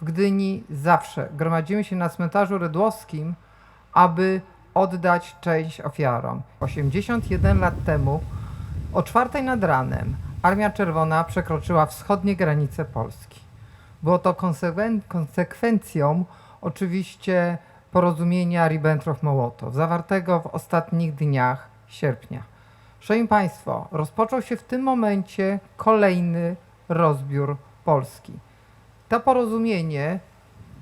W Gdyni zawsze gromadzimy się na cmentarzu rydłowskim, aby oddać cześć ofiarom. 81 lat temu, o czwartej nad ranem, Armia Czerwona przekroczyła wschodnie granice Polski. Było to konsekwen- konsekwencją oczywiście porozumienia Ribbentrop-Mołotow, zawartego w ostatnich dniach sierpnia. Szanowni Państwo, rozpoczął się w tym momencie kolejny rozbiór Polski. To porozumienie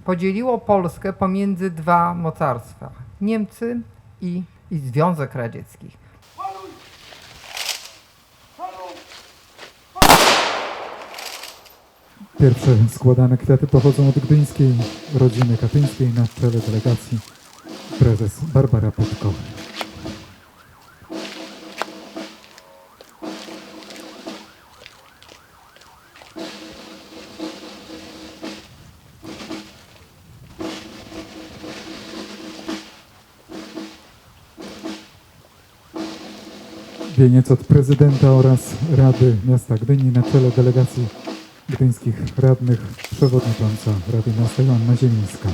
podzieliło Polskę pomiędzy dwa mocarstwa Niemcy i, i Związek Radziecki. Pierwsze składane kwiaty pochodzą od gdyńskiej rodziny katyńskiej na czele delegacji prezes Barbara Putko. Wieniec od prezydenta oraz Rady Miasta Gdyni na czele delegacji gdyńskich radnych przewodnicząca Rady Miasta Joanna Ziemińska.